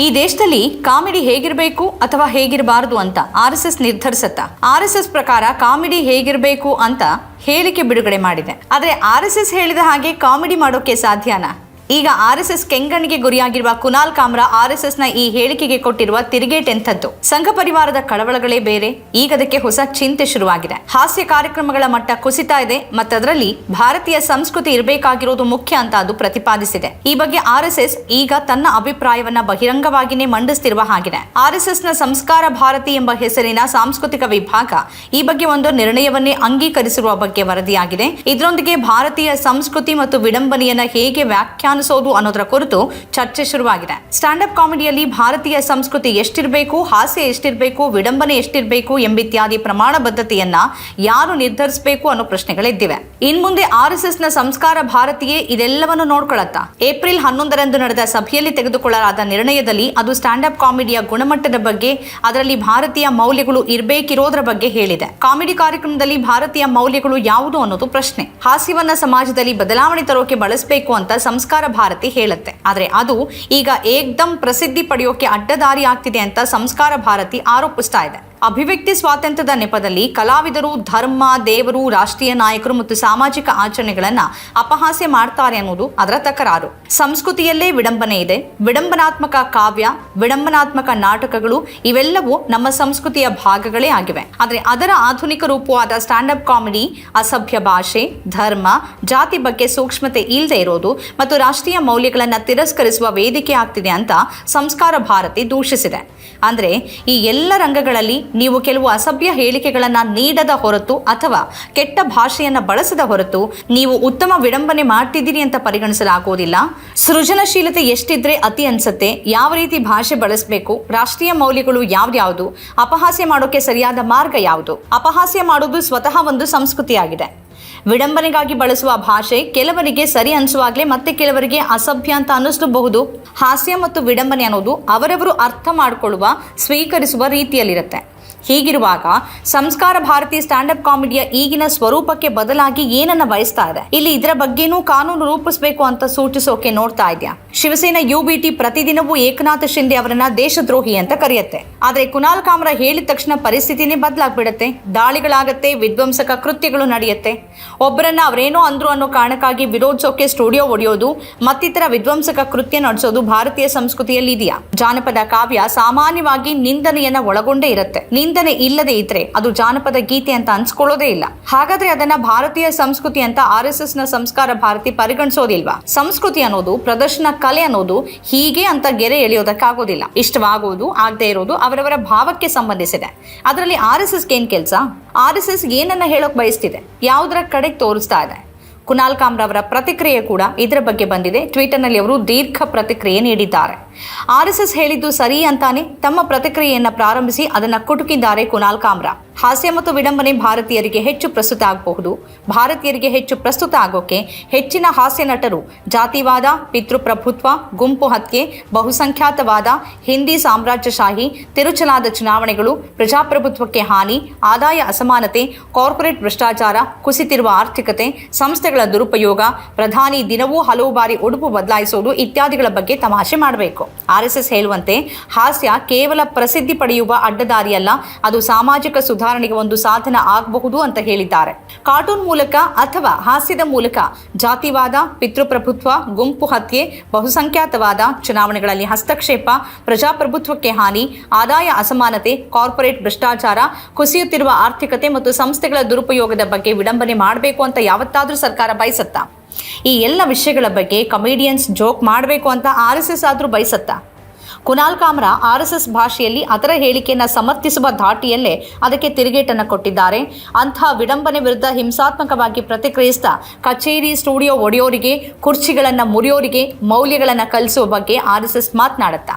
ಈ ದೇಶದಲ್ಲಿ ಕಾಮಿಡಿ ಹೇಗಿರಬೇಕು ಅಥವಾ ಹೇಗಿರಬಾರದು ಅಂತ ಆರ್ ಎಸ್ ಎಸ್ ನಿರ್ಧರಿಸತ್ತ? ಆರ್ ಎಸ್ ಎಸ್ ಪ್ರಕಾರ ಕಾಮಿಡಿ ಹೇಗಿರಬೇಕು ಅಂತ ಹೇಳಿಕೆ ಬಿಡುಗಡೆ ಮಾಡಿದೆ. ಆದರೆ ಆರ್ ಎಸ್ ಹೇಳಿದ ಹಾಗೆ ಕಾಮಿಡಿ ಮಾಡೋಕೆ ಸಾಧ್ಯನಾ? ಈಗ ಆರ್ ಎಸ್ ಎಸ್ ಕೆಂಗಣ್ಣಿಗೆ ಗುರಿಯಾಗಿರುವ ಕುನಾಲ್ ಕಾಮ್ರಾ ಆರ್ ಎಸ್ ಎಸ್ನ ಈ ಹೇಳಿಕೆಗೆ ಕೊಟ್ಟಿರುವ ತಿರುಗೇಟ್ ಎಂಥದ್ದು? ಸಂಘ ಪರಿವಾರದ ಕಳವಳಗಳೇ ಬೇರೆ. ಈಗ ಅದಕ್ಕೆ ಹೊಸ ಚಿಂತೆ ಶುರುವಾಗಿದೆ. ಹಾಸ್ಯ ಕಾರ್ಯಕ್ರಮಗಳ ಮಟ್ಟ ಕುಸಿತಾ ಇದೆ. ಮತ್ತದರಲ್ಲಿ ಭಾರತೀಯ ಸಂಸ್ಕೃತಿ ಇರಬೇಕಾಗಿರೋದು ಮುಖ್ಯ ಅಂತ ಅದು ಪ್ರತಿಪಾದಿಸಿದೆ. ಈ ಬಗ್ಗೆ ಆರ್ ಎಸ್ ಎಸ್ ಈಗ ತನ್ನ ಅಭಿಪ್ರಾಯವನ್ನ ಬಹಿರಂಗವಾಗಿನೇ ಮಂಡಿಸ್ತಿರುವ ಹಾಗಿದೆ. ನ ಸಂಸ್ಕಾರ ಭಾರತಿ ಎಂಬ ಹೆಸರಿನ ಸಾಂಸ್ಕೃತಿಕ ವಿಭಾಗ ಈ ಬಗ್ಗೆ ಒಂದು ನಿರ್ಣಯವನ್ನೇ ಅಂಗೀಕರಿಸಿರುವ ಬಗ್ಗೆ ವರದಿಯಾಗಿದೆ. ಇದರೊಂದಿಗೆ ಭಾರತೀಯ ಸಂಸ್ಕೃತಿ ಮತ್ತು ವಿಡಂಬನೆಯನ್ನ ಹೇಗೆ ವ್ಯಾಖ್ಯಾನಿಸೋದು ಅನ್ನೋದರ ಕುರಿತು ಚರ್ಚೆ ಶುರುವಾಗಿದೆ. ಸ್ಟ್ಯಾಂಡ್ ಅಪ್ ಕಾಮಿಡಿಯಲ್ಲಿ ಭಾರತೀಯ ಸಂಸ್ಕೃತಿ ಎಷ್ಟಿರಬೇಕು, ಹಾಸ್ಯ ಎಷ್ಟಿರಬೇಕು, ವಿಡಂಬನೆ ಎಷ್ಟಿರಬೇಕು ಎಂಬಿತ್ಯಾದಿ ಪ್ರಮಾಣಬದ್ಧತೆಯನ್ನ ಯಾರು ನಿರ್ಧರಿಸಬೇಕು ಅನ್ನೋ ಪ್ರಶ್ನೆಗಳಿದ್ದಿವೆ. ಇನ್ ಮುಂದೆ ಆರ್ ಎಸ್ ಎಸ್ನ ಸಂಸ್ಕಾರ ಭಾರತೀಯೇ ಇದೆಲ್ಲವನ್ನು ನೋಡ್ಕೊಳ್ಳುತ್ತಾ ಏಪ್ರಿಲ್ ಹನ್ನೊಂದರಂದು ನಡೆದ ಸಭೆಯಲ್ಲಿ ತೆಗೆದುಕೊಳ್ಳಲಾದ ನಿರ್ಣಯದಲ್ಲಿ ಅದು ಸ್ಟ್ಯಾಂಡ್ ಅಪ್ ಕಾಮಿಡಿಯ ಗುಣಮಟ್ಟದ ಬಗ್ಗೆ, ಅದರಲ್ಲಿ ಭಾರತೀಯ ಮೌಲ್ಯಗಳು ಇರಬೇಕಿರೋದ್ರ ಬಗ್ಗೆ ಹೇಳಿದೆ. ಕಾಮಿಡಿ ಕಾರ್ಯಕ್ರಮದಲ್ಲಿ ಭಾರತೀಯ ಮೌಲ್ಯಗಳು ಯಾವುದು ಅನ್ನೋದು ಪ್ರಶ್ನೆ. ಹಾಸ್ಯವನ್ನ ಸಮಾಜದಲ್ಲಿ ಬದಲಾವಣೆ ತರೋಕೆ ಬಳಸಬೇಕು ಅಂತ ಸಂಸ್ಕಾರ ಭಾರತಿ ಹೇಳುತ್ತೆ. ಆದರೆ ಅದು ಈಗ ಏಕ್ದಂ ಪ್ರಸಿದ್ಧಿ ಪಡೆಯೋಕೆ ಅಡ್ಡದಾರಿ ಆಗ್ತಿದೆ ಅಂತ ಸಂಸ್ಕಾರ ಭಾರತಿ ಆರೋಪಿಸ್ತಾ ಇದೆ. ಅಭಿವ್ಯಕ್ತಿ ಸ್ವಾತಂತ್ರ್ಯದ ನೆಪದಲ್ಲಿ ಕಲಾವಿದರು, ಧರ್ಮ, ದೇವರು, ರಾಷ್ಟ್ರೀಯ ನಾಯಕರು ಮತ್ತು ಸಾಮಾಜಿಕ ಆಚರಣೆಗಳನ್ನ ಅಪಹಾಸ್ಯ ಮಾಡ್ತಾರೆ ಅನ್ನೋದು ಅದರ ತಕರಾರು. ಸಂಸ್ಕೃತಿಯಲ್ಲೇ ವಿಡಂಬನೆ ಇದೆ. ವಿಡಂಬನಾತ್ಮಕ ಕಾವ್ಯ, ವಿಡಂಬನಾತ್ಮಕ ನಾಟಕಗಳು ಇವೆಲ್ಲವೂ ನಮ್ಮ ಸಂಸ್ಕೃತಿಯ ಭಾಗಗಳೇ ಆಗಿವೆ. ಆದರೆ ಅದರ ಆಧುನಿಕ ರೂಪವಾದ ಸ್ಟ್ಯಾಂಡ್ ಅಪ್ ಕಾಮಿಡಿ, ಅಸಭ್ಯ ಭಾಷೆ, ಧರ್ಮ, ಜಾತಿ ಬಗ್ಗೆ ಸೂಕ್ಷ್ಮತೆ ಇಲ್ಲದೆ ಇರೋದು ಮತ್ತು ರಾಷ್ಟ್ರೀಯ ಮೌಲ್ಯಗಳನ್ನು ತಿರಸ್ಕರಿಸುವ ವೇದಿಕೆ ಆಗ್ತಿದೆ ಅಂತ ಸಂಸ್ಕಾರ ಭಾರತಿ ದೂಷಿಸಿದೆ. ಅಂದರೆ ಈ ಎಲ್ಲ ರಂಗಗಳಲ್ಲಿ ನೀವು ಕೆಲವು ಅಸಭ್ಯ ಹೇಳಿಕೆಗಳನ್ನು ನೀಡದ ಹೊರತು ಅಥವಾ ಕೆಟ್ಟ ಭಾಷೆಯನ್ನು ಬಳಸದ ಹೊರತು ನೀವು ಉತ್ತಮ ವಿಡಂಬನೆ ಮಾಡ್ತಿದ್ದೀರಿ ಅಂತ ಪರಿಗಣಿಸಲಾಗುವುದಿಲ್ಲ. ಸೃಜನಶೀಲತೆ ಎಷ್ಟಿದ್ರೆ ಅತಿ ಅನ್ಸತ್ತೆ. ಯಾವ ರೀತಿ ಭಾಷೆ ಬಳಸಬೇಕು, ರಾಷ್ಟ್ರೀಯ ಮೌಲ್ಯಗಳು ಯಾವ್ದ್ಯಾವುದು, ಅಪಹಾಸ್ಯ ಮಾಡೋಕೆ ಸರಿಯಾದ ಮಾರ್ಗ ಯಾವುದು? ಅಪಹಾಸ್ಯ ಮಾಡೋದು ಸ್ವತಃ ಒಂದು ಸಂಸ್ಕೃತಿಯಾಗಿದೆ. ವಿಡಂಬನೆಗಾಗಿ ಬಳಸುವ ಭಾಷೆ ಕೆಲವರಿಗೆ ಸರಿ ಅನಿಸುವಾಗಲೇ ಮತ್ತೆ ಕೆಲವರಿಗೆ ಅಸಭ್ಯ ಅಂತ ಅನ್ನಿಸಬಹುದು ಹಾಸ್ಯ ಮತ್ತು ವಿಡಂಬನೆ ಅನ್ನೋದು ಅವರವರು ಅರ್ಥ ಮಾಡಿಕೊಳ್ಳುವ, ಸ್ವೀಕರಿಸುವ ರೀತಿಯಲ್ಲಿರುತ್ತೆ. ಹೀಗಿರುವಾಗ ಸಂಸ್ಕಾರ ಭಾರತಿ ಸ್ಟ್ಯಾಂಡ್ ಅಪ್ ಕಾಮಿಡಿಯ ಈಗಿನ ಸ್ವರೂಪಕ್ಕೆ ಬದಲಾಗಿ ಏನನ್ನ ಬಯಸ್ತಾ ಇದೆ? ಇಲ್ಲಿ ಇದರ ಬಗ್ಗೆನೂ ಕಾನೂನು ರೂಪಿಸಬೇಕು ಅಂತ ಸೂಚಿಸೋಕೆ ನೋಡ್ತಾ ಇದೆಯಾ? ಶಿವಸೇನಾ ಯುಬಿಟಿ ಪ್ರತಿದಿನವೂ ಏಕನಾಥ ಶಿಂದೆ ಅವರನ್ನ ದೇಶದ್ರೋಹಿ ಅಂತ ಕರೆಯುತ್ತೆ. ಆದ್ರೆ ಕುನಾಲ್ ಕಾಮ್ರ ಹೇಳಿದ ತಕ್ಷಣ ಪರಿಸ್ಥಿತಿನೇ ಬದಲಾಗ್ಬಿಡುತ್ತೆ. ದಾಳಿಗಳಾಗತ್ತೆ, ವಿಧ್ವಂಸಕ ಕೃತ್ಯಗಳು ನಡೆಯುತ್ತೆ. ಒಬ್ಬರನ್ನ ಅವರೇನೋ ಅಂದ್ರು ಅನ್ನೋ ಕಾರಣಕ್ಕಾಗಿ ವಿರೋಧಿಸೋಕೆ ಸ್ಟುಡಿಯೋ ಒಡೆಯೋದು, ಮತ್ತಿತರ ವಿಧ್ವಂಸಕ ಕೃತ್ಯ ನಡೆಸೋದು ಭಾರತೀಯ ಸಂಸ್ಕೃತಿಯಲ್ಲಿ ಇದೆಯಾ ಜಾನಪದ ಕಾವ್ಯ ಸಾಮಾನ್ಯವಾಗಿ ನಿಂದನೆಯನ್ನ ಒಳಗೊಂಡೇ ಇರುತ್ತೆ. ನಿಂದನೆ ಇಲ್ಲದೆ ಇದ್ರೆ ಅದು ಜಾನಪದ ಗೀತೆ ಅಂತ ಅನ್ಸ್ಕೊಳ್ಳೋದೇ ಇಲ್ಲ. ಹಾಗಾದ್ರೆ ಅದನ್ನ ಭಾರತೀಯ ಸಂಸ್ಕೃತಿ ಅಂತ ಆರ್ ಎಸ್ ಎಸ್ನ ಸಂಸ್ಕಾರ ಭಾರತಿ ಪರಿಗಣಿಸೋದಿಲ್ವಾ? ಸಂಸ್ಕೃತಿ ಅನ್ನೋದು, ಪ್ರದರ್ಶನ ಕಲೆ ಅನ್ನೋದು ಹೀಗೆ ಅಂತ ಗೆರೆ ಎಳೆಯೋದಕ್ಕಾಗೋದಿಲ್ಲ. ಇಷ್ಟವಾಗುವುದು ಆಗದೆ ಇರೋದು ಅವರವರ ಭಾವಕ್ಕೆ ಸಂಬಂಧಿಸಿದೆ. ಅದರಲ್ಲಿ ಆರ್ ಎಸ್ ಎಸ್ ಏನ್ ಕೆಲಸ? ಆರ್ ಎಸ್ ಎಸ್ ಏನನ್ನ ಹೇಳೋಕ್ ಬಯಸ್ತಿದೆ? ಯಾವುದರ ಕಡೆಗೆ ತೋರಿಸ್ತಾ ಇದೆ? ಕುನಾಲ್ ಕಾಮ್ರವರ ಪ್ರತಿಕ್ರಿಯೆ ಕೂಡ ಇದರ ಬಗ್ಗೆ ಬಂದಿದೆ. ಟ್ವಿಟರ್ನಲ್ಲಿ ಅವರು ದೀರ್ಘ ಪ್ರತಿಕ್ರಿಯೆ ನೀಡಿದ್ದಾರೆ. ಆರ್ ಎಸ್ ಎಸ್ ಹೇಳಿದ್ದು ಸರಿ ಅಂತಾನೆ ತಮ್ಮ ಪ್ರತಿಕ್ರಿಯೆಯನ್ನು ಪ್ರಾರಂಭಿಸಿ ಅದನ್ನು ಕುಟುಕಿದ್ದಾರೆ ಕುನಾಲ್ ಕಾಮ್ರಾ. ಹಾಸ್ಯ ಮತ್ತು ವಿಡಂಬನೆ ಭಾರತೀಯರಿಗೆ ಹೆಚ್ಚು ಪ್ರಸ್ತುತ ಆಗಬಹುದು. ಭಾರತೀಯರಿಗೆ ಹೆಚ್ಚು ಪ್ರಸ್ತುತ ಆಗೋಕೆ ಹೆಚ್ಚಿನ ಹಾಸ್ಯ ನಟರು ಜಾತಿವಾದ, ಪಿತೃಪ್ರಭುತ್ವ, ಗುಂಪು ಹತ್ಯೆ, ಬಹುಸಂಖ್ಯಾತವಾದ, ಹಿಂದಿ ಸಾಮ್ರಾಜ್ಯಶಾಹಿ, ತಿರುಚಲಾದ ಚುನಾವಣೆಗಳು, ಪ್ರಜಾಪ್ರಭುತ್ವಕ್ಕೆ ಹಾನಿ, ಆದಾಯ ಅಸಮಾನತೆ, ಕಾರ್ಪೊರೇಟ್ ಭ್ರಷ್ಟಾಚಾರ, ಕುಸಿತಿರುವ ಆರ್ಥಿಕತೆ, ಸಂಸ್ಥೆಗಳ ದುರುಪಯೋಗ, ಪ್ರಧಾನಿ ದಿನವೂ ಹಲವು ಬಾರಿ ಉಡುಪು ಬದಲಾಯಿಸುವುದು ಇತ್ಯಾದಿಗಳ ಬಗ್ಗೆ ತಮಾಷೆ ಮಾಡಬೇಕು. ಆರ್ಎಸ್ಎಸ್ ಎಸ್ ಎಸ್ ಹೇಳುವಂತೆ ಹಾಸ್ಯ ಕೇವಲ ಪ್ರಸಿದ್ಧಿ ಪಡೆಯುವ ಅಡ್ಡದಾರಿಯಲ್ಲ, ಅದು ಸಾಮಾಜಿಕ ಸುಧಾರಣೆಗೆ ಒಂದು ಸಾಧನ ಆಗಬಹುದು ಅಂತ ಹೇಳಿದ್ದಾರೆ. ಕಾರ್ಟೂನ್ ಮೂಲಕ ಅಥವಾ ಹಾಸ್ಯದ ಮೂಲಕ ಜಾತಿವಾದ, ಪಿತೃಪ್ರಭುತ್ವ, ಗುಂಪು ಹತ್ಯೆ, ಬಹುಸಂಖ್ಯಾತವಾದ ಚುನಾವಣೆಗಳಲ್ಲಿ ಹಸ್ತಕ್ಷೇಪ, ಪ್ರಜಾಪ್ರಭುತ್ವಕ್ಕೆ ಹಾನಿ, ಆದಾಯ ಅಸಮಾನತೆ, ಕಾರ್ಪೊರೇಟ್ ಭ್ರಷ್ಟಾಚಾರ, ಕುಸಿಯುತ್ತಿರುವ ಆರ್ಥಿಕತೆ ಮತ್ತು ಸಂಸ್ಥೆಗಳ ದುರುಪಯೋಗದ ಬಗ್ಗೆ ವಿಡಂಬನೆ ಮಾಡಬೇಕು ಅಂತ ಯಾವತ್ತಾದರೂ ಸರ್ಕಾರ ಬಯಸತ್ತಾ? ಈ ಎಲ್ಲ ವಿಷಯಗಳ ಬಗ್ಗೆ ಕಮಿಡಿಯನ್ಸ್ ಜೋಕ್ ಮಾಡಬೇಕು ಅಂತ ಆರ್ ಎಸ್ ಎಸ್ ಆದರೂ ಬಯಸತ್ತಾ? Kunal Kamra R S S ಭಾಷೆಯಲ್ಲಿ ಅದರ ಹೇಳಿಕೆಯನ್ನು ಸಮರ್ಥಿಸುವ ಧಾಟಿಯಲ್ಲೇ ಅದಕ್ಕೆ ತಿರುಗೇಟನ್ನು ಕೊಟ್ಟಿದ್ದಾರೆ. ಅಂತಹ ವಿಡಂಬನೆ ವಿರುದ್ಧ ಹಿಂಸಾತ್ಮಕವಾಗಿ ಪ್ರತಿಕ್ರಿಯಿಸಿದ ಕಚೇರಿ, ಸ್ಟುಡಿಯೋ ಒಡೆಯೋರಿಗೆ, ಕುರ್ಚಿಗಳನ್ನು ಮುರಿಯೋರಿಗೆ, ಮೌಲ್ಯಗಳನ್ನು ಕಲಿಸುವ ಬಗ್ಗೆ ಆರ್ ಎಸ್ ಎಸ್ ಮಾತನಾಡುತ್ತಾ?